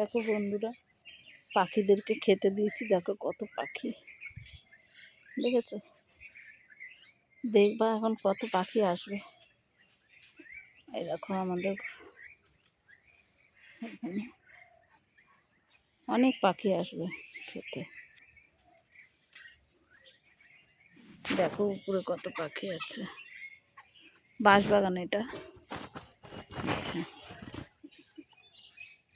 দেখো বন্ধুরা, পাখিদেরকে খেতে দিয়েছি, দেখো কত পাখি। দেখেছ? দেখবা এখন কত পাখি আসবে। এই দেখো আমাদের এখানে অনেক পাখি আসবে খেতে। দেখো উপরে কত পাখি আছে। বাঁশবাগান এটা।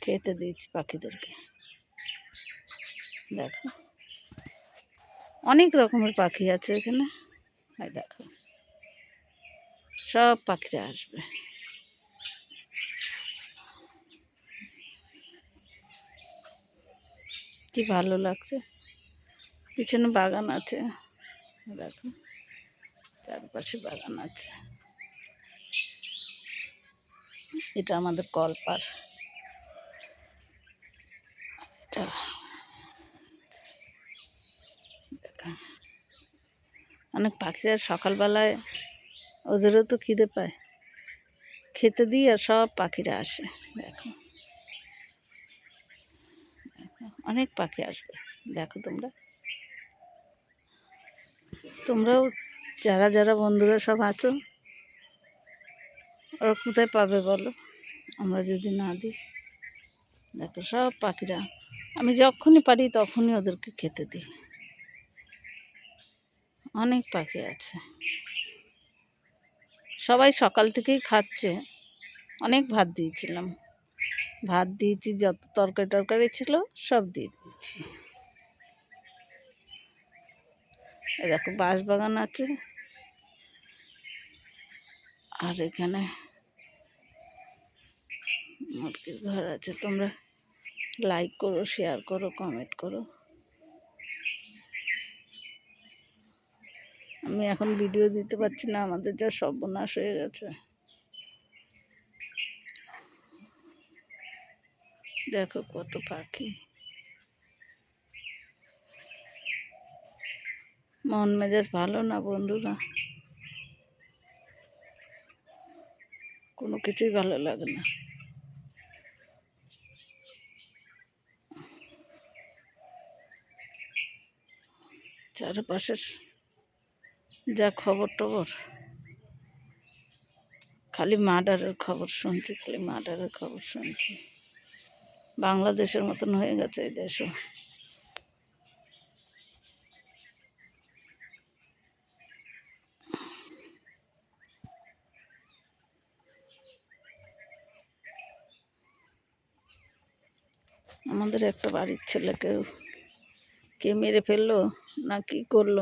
খেতে দিয়েছি পাখিদেরকে। দেখো। অনেক রকমের পাখি আছে এখানে। এই দেখো। সব পাখিরা আসবে। কি ভালো লাগছে। পিছনে বাগান আছে। দেখো। চারপাশে বাগান আছে। এটা আমাদের কলপার। দেখো। অনেক পাখিরা সকালবেলায় ওদেরও তো খিদে পায়। খেতে দিই আর সব পাখিরা আসে দেখো, অনেক পাখি আসবে দেখো তোমরা। তোমরাও যারা যারা বন্ধুরা সব আছো ওরা কোথায় পাবে বলো? আমরা যদি না দিই দেখো সব পাখিরা আমি যখনই পারি তখনই ওদেরকে খেতে দিই। অনেক পাখি আছে। সবাই সকাল থেকেই খাচ্ছে। অনেক ভাত দিয়েছিলাম। ভাত দিয়েছি, যত তরকারি টরকারি ছিল সব দিয়ে দিয়েছি। দেখো বাঁশ বাগান আছে। আর এখানে মুরগির ঘর আছে। তোমরা লাইক করো শেয়ার করো কমেন্ট করো। আমি এখন ভিডিও দিতে পারছি না, আমাদের যা সর্বনাশ হয়ে গেছে। দেখো কত পাখি। মন মেজাজ ভালো না বন্ধুরা? কোনো কিছুই ভালো লাগে না। চারপাশের যা খবর টবর খালি মার্ডারের খবর শুনছি, খালি মার্ডারের খবর শুনছি। বাংলাদেশের মতন হয়ে গেছে এই দেশও। আমাদের একটা বাড়ির ছেলেকে কে মেরে ফেলল না কি করল?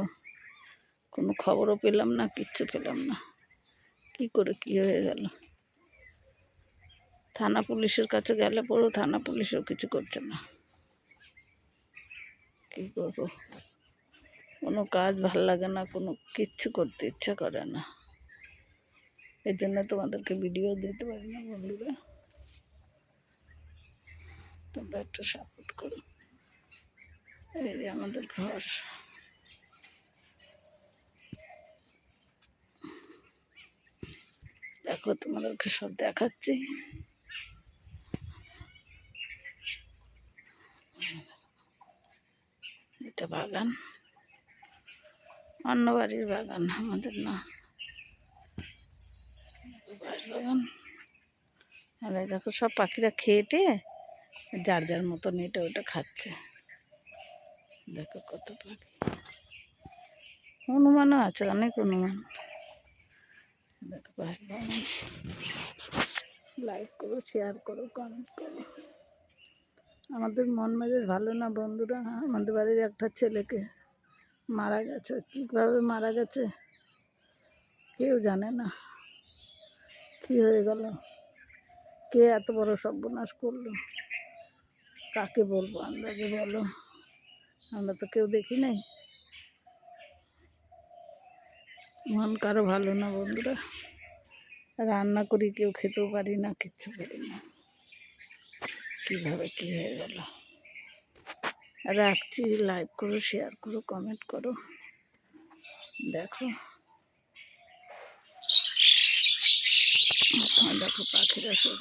কোনো খবরও পেলাম না, কিচ্ছু পেলাম না। কি করে কি হয়ে গেল? থানা পুলিশের কাছে গেলে পরেও থানা পুলিশও কিছু করছে না। কি করব? কোনো কাজ ভালো লাগে না, কোনো কিচ্ছু করতে ইচ্ছা করে না। এর জন্য তোমাদেরকে ভিডিও দিতে পারি না বন্ধুরা। তোমরা একটু সাপোর্ট করো। এই যে আমাদের ঘর। দেখো, তোমাদেরকে সব দেখাচ্ছি। এটা বাগান। অন্য বাড়ির বাগান, আমাদের না। বাগান। আর দেখো, সব পাখিরা খেয়েটে যার যার মতন এটা ওটা খাচ্ছে। দেখো কত পাখি। হনুমানও আছে, অনেক হনুমান। দেখো লাইক করো শেয়ার করো কমেন্ট করো। আমাদের মন মেজাজ ভালো না বন্ধুরা? আমাদের বাড়ির একটা ছেলেকে মারা গেছে। কীভাবে মারা গেছে? কেউ জানে না। কী হয়ে গেল? কে এত বড় সর্বনাশ করল? কাকে বলব আন্দাজে বলো? আমরা তো কেউ দেখি নাই। মন কারও ভালো না বন্ধুরা। রান্না করি, কেউ খেতেও পারি না, কিচ্ছু পারি না। কীভাবে কী হয়ে গেল? রাখছি লাইক করো শেয়ার করো কমেন্ট করো। দেখো। দেখো পাখিরা সব।